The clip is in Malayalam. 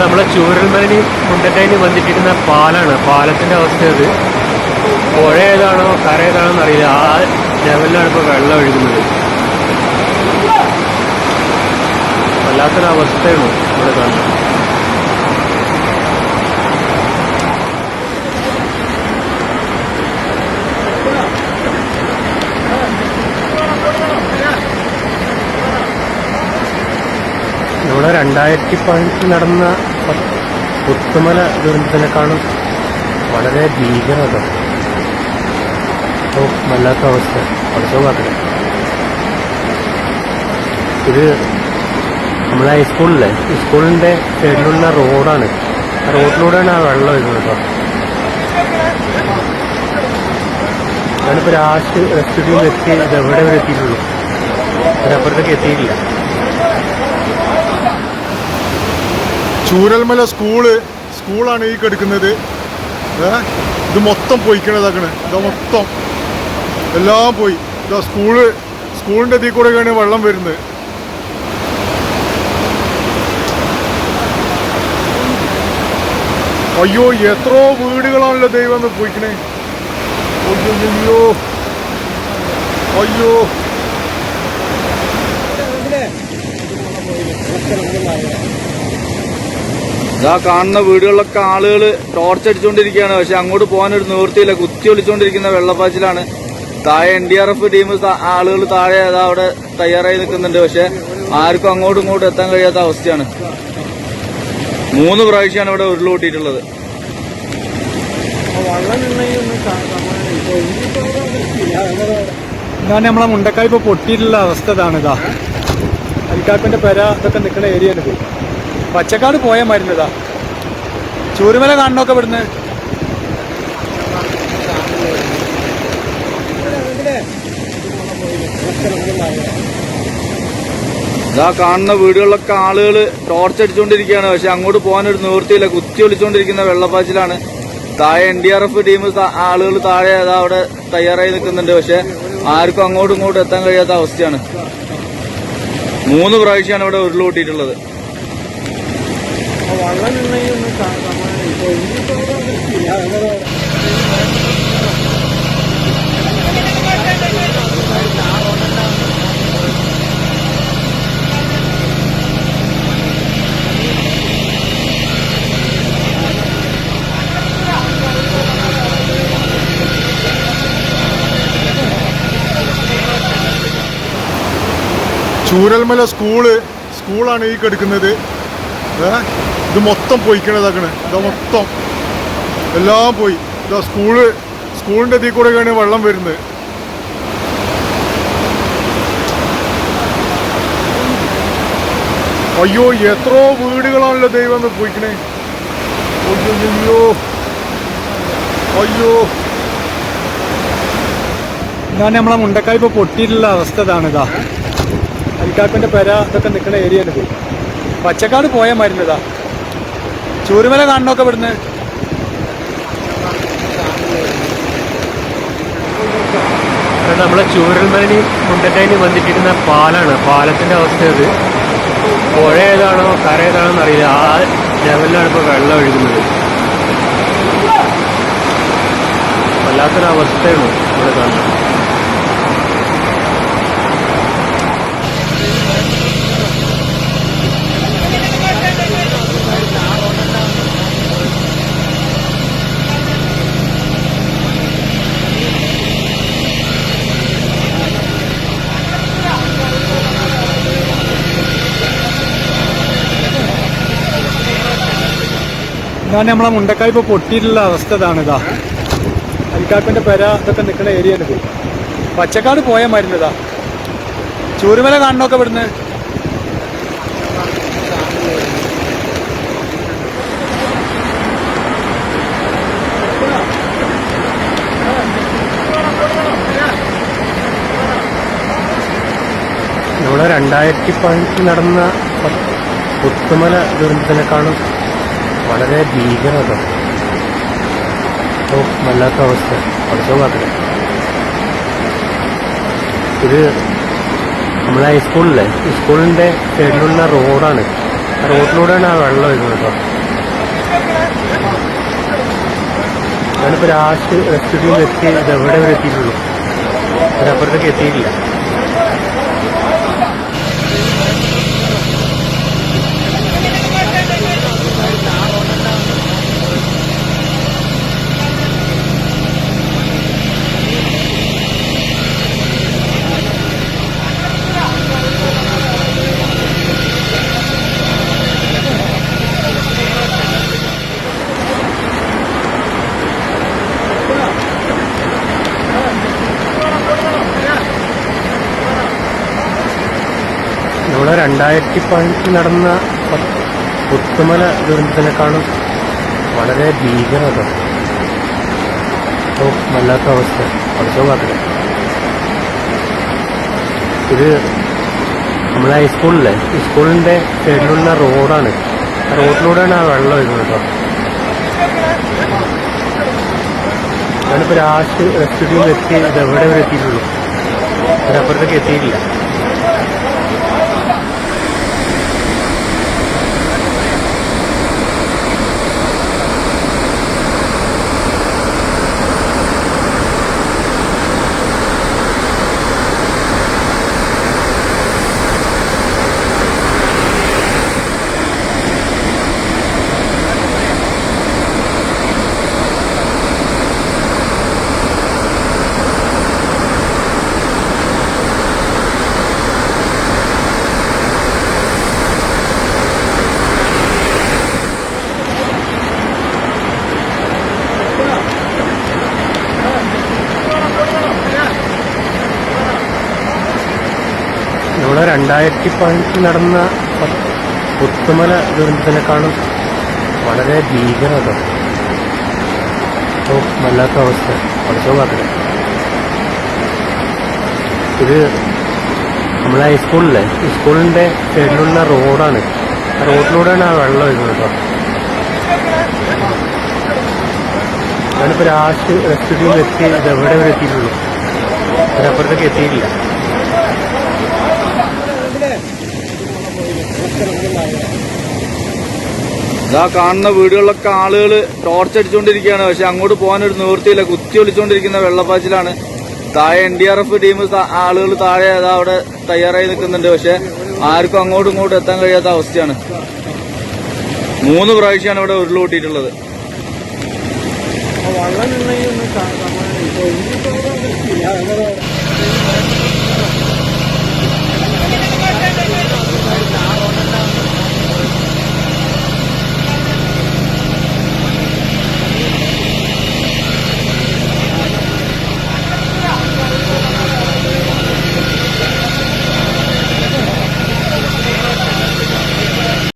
നമ്മളെ ചൂരൽമലനി മുണ്ടക്കൈന് ബന്ധിപ്പിക്കുന്ന പാലാണ് പാലത്തിന്റെ അവസ്ഥ അത്. പുഴ ഏതാണോ കര ഏതാണോ എന്നറിയില്ല ആ ലെവലിലാണ് ഇപ്പോൾ വെള്ളം ഒഴുകുന്നത്. വല്ലാത്തൊരവസ്ഥയാണ് ഇവിടെ കാണുന്നത്. ഇവിടെ രണ്ടായിരത്തി പതിനെട്ടിൽ നടന്ന പുത്തുമല ദുരന്തത്തിനെക്കാളും വളരെ ഭീകരത. വല്ലാത്ത അവസ്ഥ. പഠിച്ചോ മാത്രം ഇത് നമ്മളെ ഹൈസ്കൂളിലെ സ്കൂളിന്റെ സൈഡിലുള്ള റോഡാണ് റോഡിലൂടെയാണ് ആ വെള്ളം വരുന്നത് കേട്ടോ. ഞാനിപ്പോൾ ലാസ്റ്റ് റെസ്റ്റുഡിയിൽ എത്തി ഇത് എവിടെ വരെ എത്തിയിട്ടുള്ളൂ? അതിനപ്പുറത്തേക്ക് എത്തിയിട്ടില്ല. ചൂരൽമല സ്കൂൾ സ്കൂളാണ് ഈ കെടുക്കുന്നത്. ഇത് മൊത്തം പോയിക്കണതാക്കണ് ഇതാ മൊത്തം. എല്ലാം പോയി. ഇതാ സ്കൂൾ സ്കൂളിന്റെ ഇതിൽ കൂടെയൊക്കെയാണ് വെള്ളം വരുന്നത്. അയ്യോ എത്രയോ വീടുകളാണല്ലോ ദൈവം എന്ന് പോയിക്കണേ. അയ്യോ. അയ്യോ ഇതാ കാണുന്ന വീടുകളിലൊക്കെ ആളുകൾ ടോർച്ച് അടിച്ചുകൊണ്ടിരിക്കുകയാണ് പക്ഷെ അങ്ങോട്ട് പോകാൻ ഒരു നിവൃത്തിയില്ല. കുത്തി ഒളിച്ചുകൊണ്ടിരിക്കുന്ന വെള്ളപ്പാച്ചിലാണ്. താഴെ N D R F team ആളുകൾ താഴെ അതാ അവിടെ തയ്യാറായി നിൽക്കുന്നുണ്ട്. പക്ഷെ ആർക്കും അങ്ങോട്ടും ഇങ്ങോട്ടും എത്താൻ കഴിയാത്ത അവസ്ഥയാണ്. മൂന്ന് പ്രാവശ്യമാണ് ഇവിടെ ഉരുളൂട്ടിയിട്ടുള്ളത് ഇതാണ് നമ്മളെ മുണ്ടക്കായ് ഇപ്പൊ പൊട്ടിയിട്ടുള്ള അവസ്ഥ ഇതാണ് ഇതാ. അരിക്കാപ്പിന്റെ പെര ഇതൊക്കെ നിൽക്കുന്ന ഏരിയ ഇത് പച്ചക്കാട് പോയ മരുന്നതാ. ചൂരുമല കാണണമൊക്കെ ഇവിടുന്ന്? ഇതാ കാണുന്ന വീടുകളിലൊക്കെ ആളുകൾ ടോർച്ച് അടിച്ചുകൊണ്ടിരിക്കുകയാണ് പക്ഷെ അങ്ങോട്ട് പോകാനൊരു നിവൃത്തിയില്ല. കുത്തി ഒളിച്ചുകൊണ്ടിരിക്കുന്ന വെള്ളപ്പാച്ചിലാണ്. താഴെ N D R F team ആളുകൾ താഴെ അതാ അവിടെ തയ്യാറായി നിൽക്കുന്നുണ്ട്. പക്ഷെ ആർക്കും അങ്ങോട്ടും ഇങ്ങോട്ടും എത്താൻ കഴിയാത്ത അവസ്ഥയാണ്. മൂന്ന് പ്രാവശ്യമാണ് ഇവിടെ ചൂരൽമല സ്കൂൾ സ്കൂളാണ് ഈ കിടക്കുന്നത്. ഇത് മൊത്തം പൊയ്ക്കണതാക്കണ് ഇതാ മൊത്തം. എല്ലാം പോയി. ഇതാ സ്കൂൾ. സ്കൂളിന്റെ കൂടെ കൂടെയൊക്കെയാണ് വെള്ളം വരുന്നത്. അയ്യോ എത്രയോ വീടുകളാണല്ലോ ദൈവം പോയിക്കണേ. അയ്യോ അയ്യോ. ഇതാണ് നമ്മളെ മുണ്ടക്കായ് ഇപ്പൊ പൊട്ടിയിട്ടുള്ള അവസ്ഥ ഇതാണ് ഇതാ. അരിക്കാപ്പിന്റെ പെര ഇതൊക്കെ നിൽക്കുന്ന ഏരിയ ഇത് പച്ചക്കാട് പോയ മരുന്നതാ ചൂരുമല കാണണമൊക്കെ ഇവിടുന്ന്. നമ്മളെ ചൂരൽമലനി മുണ്ടറ്റയിൽ വന്നിട്ടിരുന്ന പാലാണ് പാലത്തിന്റെ അവസ്ഥ അത് പുഴ ഏതാണോ കര ഏതാണോ എന്നറിയില്ല ആ ലെവലിലാണ് ഇപ്പോൾ വെള്ളം ഒഴുകുന്നത്. വല്ലാത്തൊരവസ്ഥയാണ് ഇവിടെ കാണുന്നത്. ഇതാണ് നമ്മളെ മുണ്ടക്കായ് ഇപ്പൊ പൊട്ടിയിട്ടുള്ള അവസ്ഥ ഇതാണ് ഇതാ. അരിക്കാപ്പിന്റെ പെര ഇതൊക്കെ നിൽക്കുന്ന ഏരിയ ഇത്. പച്ചക്കാട് പോയ മരുന്നതാ ചൂരുമല കാണണമൊക്കെ ഇവിടുന്ന്. ഇവിടെ രണ്ടായിരത്തി പതിനെട്ടിൽ നടന്ന പുത്തുമല ദുരന്തത്തിനെക്കാളും വളരെ ഭീകരത. വല്ലാത്ത അവസ്ഥ. പഠിച്ചോ മാത്രം. ഇത് നമ്മളെ ഹൈസ്കൂളിലെ സ്കൂളിന്റെ സൈഡിലുള്ള റോഡാണ് ആ റോഡിലൂടെയാണ് ആ വെള്ളം വരുന്നത് കേട്ടോ. ഞാനിപ്പോൾ ലാസ്റ്റ് റെസ്ക്യൂട്ടിൽ എത്തി ഇതെവിടെ വരെ എത്തിയിട്ടുള്ളൂ? അതിനപ്പുറത്തേക്ക് എത്തിയിട്ടില്ല നമ്മുടെ രണ്ടായിരത്തി പതിനെട്ടിൽ നടന്ന പുത്തുമല ദുരന്തത്തിനെക്കാളും വളരെ ഭീകരത. വല്ലാത്ത അവസ്ഥ. പഠിച്ചോ കാത്തില്ല ഇത് നമ്മളെ ഹൈസ്കൂളിലെ സ്കൂളിന്റെ സൈഡിലുള്ള റോഡാണ് റോഡിലൂടെയാണ് ആ വെള്ളം വരുന്നത് കേട്ടോ. ഞാനിപ്പോൾ ലാസ്റ്റ് റെസ്ക്യൂട്ടിൽ എത്തി ഇത് എവിടെ വരെ എത്തിയിട്ടുള്ളൂ അതിനപ്പുറത്തേക്ക് എത്തിയിട്ടില്ല നമ്മുടെ രണ്ടായിരത്തി പതിനെട്ടിൽ നടന്ന പുത്തുമല ദുരന്തത്തിനെക്കാളും വളരെ ഭീകരത. വല്ലാത്ത അവസ്ഥ. പഠിച്ചോ കാത്തില്ല ഇത് നമ്മളെ ഹൈസ്കൂളിലെ സ്കൂളിന്റെ സൈഡിലുള്ള റോഡാണ്. റോഡിലൂടെയാണ് ആ വെള്ളം വരുന്നത് കേട്ടോ. ഞാനിപ്പോൾ ലാസ്റ്റ് റെസ്ക്യൂട്ടിൽ എത്തി ഇത് എവിടെ വരെ എത്തിയിട്ടുള്ളൂ? അതിനപ്പുറത്തേക്ക് എത്തിയിട്ടില്ല. ഇതാ കാണുന്ന വീടുകളിലൊക്കെ ആളുകൾ ടോർച്ച് അടിച്ചുകൊണ്ടിരിക്കുകയാണ് പക്ഷെ അങ്ങോട്ട് പോകാൻ ഒരു നിവൃത്തിയില്ല. കുത്തി ഒളിച്ചുകൊണ്ടിരിക്കുന്ന വെള്ളപ്പാച്ചിലാണ്. താഴെ N D R F team ആളുകൾ താഴെ അതാ അവിടെ തയ്യാറായി നിൽക്കുന്നുണ്ട്. പക്ഷെ ആർക്കും അങ്ങോട്ടും ഇങ്ങോട്ടും എത്താൻ കഴിയാത്ത അവസ്ഥയാണ്. മൂന്ന് പ്രാവശ്യമാണ് ഇവിടെ ഉരുളുകൂട്ടിയിട്ടുള്ളത്